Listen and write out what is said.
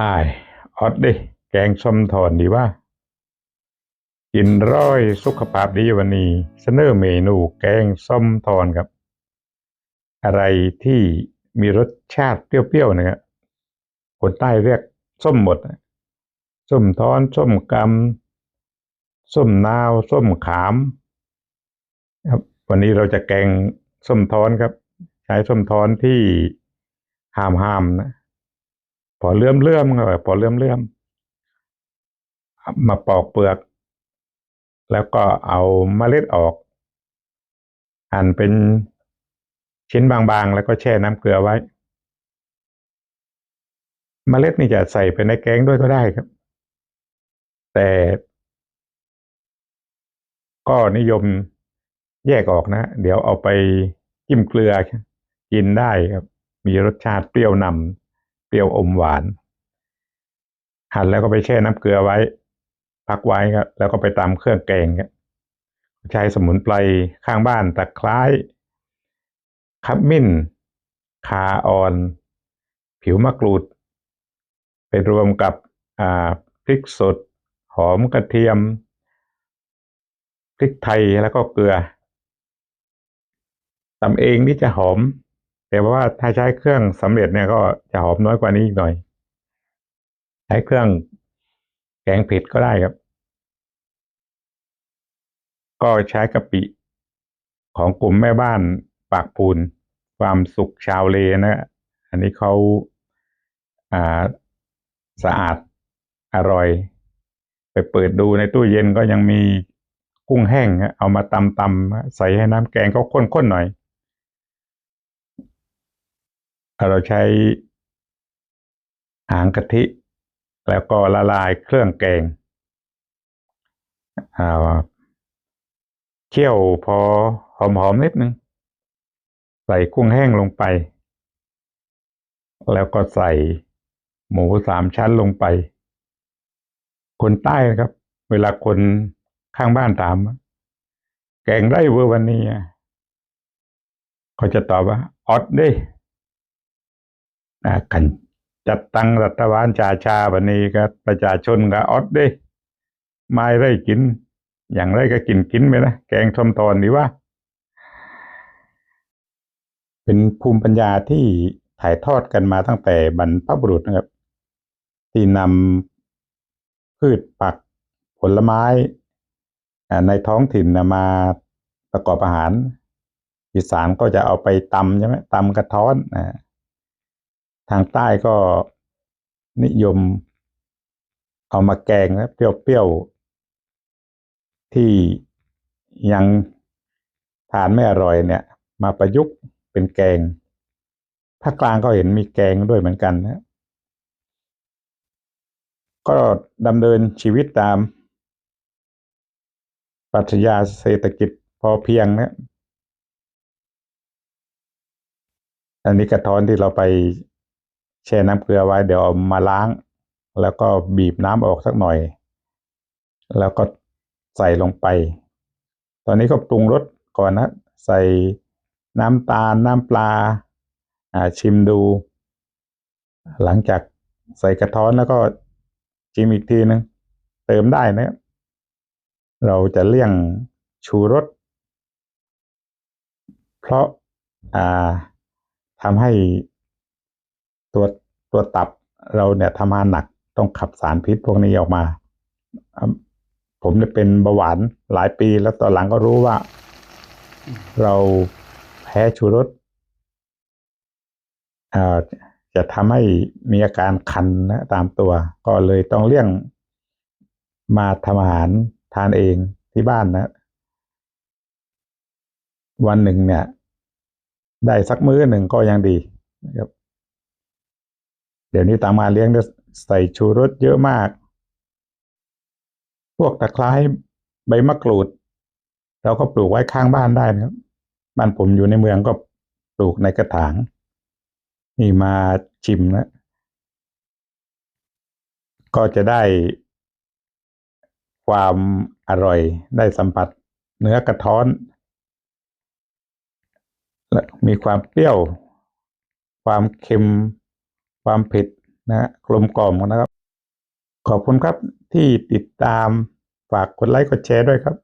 ฮายออดดิแกงส้มทอนดีว่า กินร้อยสุขภาพดีวันนี้เสนอเมนูแกงส้มทอนครับ อะไรที่มีรสชาติเปรี้ยวๆนะครับคนใต้เรียกส้มหมด ส้มทอน ส้มกำส้มนาว ส้มขาม ครับ วันนี้เราจะแกงส้มทอนครับ ใช้ส้มทอนที่หามหามๆนะ อเลื่อมเลื่อมครับพอเลื่อมเลื่อมมาปอกเปลือก แล้วก็เอาเมล็ดออก หั่นเป็นชิ้นบางๆ แล้วก็แช่น้ำเกลือไว้ เมล็ดนี่จะใส่ไปในแกงด้วยก็ได้ครับ แต่ก็นิยมแยกออกนะ เดี๋ยวเอาไปจิ้มเกลือกินได้ครับ มีรสชาติเปรี้ยวนำ รี้ยวอมหวาน หั่นแล้วก็ไปแช่น้ำเกลือไว้ พักไว้ครับแล้วก็ไปตำเครื่องแกงครับใช้สมุนไพรข้างบ้านตะไคร้ขมิ้นคาออน ผิวมะกรูด ไปรวมกับอ่าพริกสด หอมกระเทียม พริกไทยแล้วก็เกลือตำเองนี่จะหอม แต่ว่าถ้าใช้เครื่องสำเร็จเนี่ยก็จะหอมน้อยกว่านี้อีกหน่อย ใช้เครื่องแกงเผ็ดก็ได้ครับ ก็ใช้กะปิของกลุ่มแม่บ้านปากพูน ความสุขชาวเลนะ อันนี้เขาอ่าสะอาดอร่อย ไปเปิดดูในตู้เย็นก็ยังมีกุ้งแห้งเอามาตำตำใส่ให้น้ำแกงก็ข้นๆหน่อย เราใช้หางกะทิ แล้วก็ละลายเครื่องแกงอ่าเคี่ยวพอหอมๆนิดนึง ใส่กุ้งแห้งลงไป แล้วก็ใส่หมูสามชั้นลงไป คนใต้นะครับ เวลาคนข้างบ้านถาม แกงได้เวอร์วันนี้เขาจะตอบว่าออดเด้ นะกัน จัดตั้งรัฐบาลชาชาวันนี้ก็ประชาชนก็ออดเด้ไม่ได้กิน อย่างไรก็กินกินไปนะแกงส้มตอนดีว่า เป็นภูมิปัญญาที่ถ่ายทอดกันมาตั้งแต่บรรพบุรุษนะครับ ที่นำพืชผักผลไม้ในท้องถิ่นนะมาประกอบอาหารอีสานก็จะเอาไปตำใช่ไหมตำกระท้อนนะ ทางใต้ก็นิยม เอามาแกงนะเปรี้ยวๆ ที่ยังทานไม่อร่อยเนี่ย มาประยุกต์เป็นแกงภาคกลางก็เห็นมีแกงด้วยเหมือนกันนะก็ดำเนินชีวิตตามปรัชญาเศรษฐกิจพอเพียงนะอันนี้กระท้อนที่เราไป แช่น้ำเกลือไว้เดี๋ยวเอามาล้าง แล้วก็บีบน้ำออกสักหน่อย แล้วก็ใส่ลงไป ตอนนี้ก็ปรุงรสก่อนนะ ใส่น้ำตาลน้ำปลาชิมดู หลังจากใส่กระท้อนแล้วก็ชิมอีกทีนึงเติมได้นะ เราจะเลี่ยงชูรส เพราะาทำให้ ตัวตัวตับเราเนี่ยทำงานหนักต้องขับสารพิษพวกนี้ออกมา ผมเนี่ยเป็นเบาหวานหลายปีแล้วตอนหลังก็รู้ว่า เราแพ้ชูรสจะทำให้มีอาการคันนะตามตัว ก็เลยต้องเลี่ยงมาทำอาหารทานเองที่บ้านนะ วันหนึ่งเนี่ย ได้สักมื้อหนึ่งก็ยังดีนะครับ เดี๋ยวนี้ตามมาเลี้ยงใส่ชูรสเยอะมาก พวกตะไคร้ใบมะกรูด เราก็ปลูกไว้ข้างบ้านได้นะครับบ้านผมอยู่ในเมืองก็ปลูกในกระถาง นี่มาชิมนะก็จะได้ความอร่อยได้สัมผัสเนื้อกระท้อน และมีความเปรี้ยว ความเค็ม ความเผ็ดนะฮะกลมกล่อมนะครับ ขอบคุณครับที่ติดตามฝากกดไลค์กดแชร์ด้วยครับ